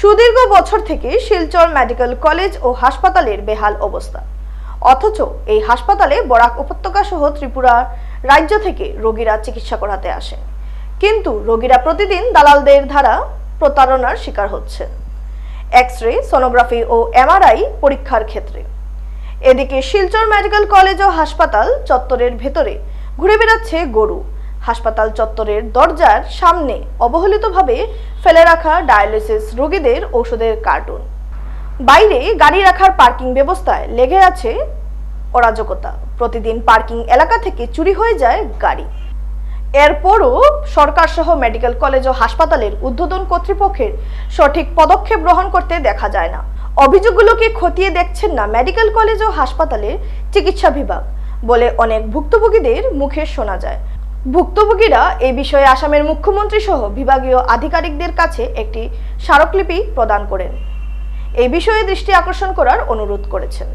সুদীর্ঘ বছর থেকে শিলচর মেডিকেল কলেজ ও হাসপাতালের বেহাল অবস্থা। অথচ এই হাসপাতালে বরাক উপত্যকা সহ ত্রিপুরা রাজ্য থেকে রোগীরা চিকিৎসা করাতে আসে। কিন্তু রোগীরা প্রতিদিন দালালদের দ্বারা প্রতারণার শিকার হচ্ছে। এক্স রে সোনোগ্রাফি ও এমআরআই পরীক্ষার ক্ষেত্রে। এদিকে শিলচর মেডিকেল কলেজ ও হাসপাতাল চত্বরের ভেতরে ঘুরে বেড়াচ্ছে গরু। হাসপাতাল চত্বরের দরজার সামনে অবহেলিতভাবে ফেলে রাখা ডায়ালিসিস রোগীদের ওষুধের কার্টুন। বাইরে গাড়ি রাখার পার্কিং ব্যবস্থায় লেগে আছে অরাজকতা। প্রতিদিন পার্কিং এলাকা থেকে চুরি হয়ে যায় গাড়ি। এরপরও সরকার সহ মেডিকেল কলেজ ও হাসপাতালের উদ্বোধন কর্তৃপক্ষের সঠিক পদক্ষেপ গ্রহণ করতে দেখা যায় না। অভিযোগগুলোকে খতিয়ে দেখছেন না মেডিকেল কলেজ ও হাসপাতালের চিকিৎসা বিভাগ বলে অনেক ভুক্তভোগীদের মুখে শোনা যায়। ভুক্তভোগীরা এই বিষয়ে আসামের মুখ্যমন্ত্রী সহ বিভাগীয় আধিকারিকদের কাছে একটি স্মারকলিপি প্রদান করেন। এই বিষয়ে দৃষ্টি আকর্ষণ করার অনুরোধ করেছেন।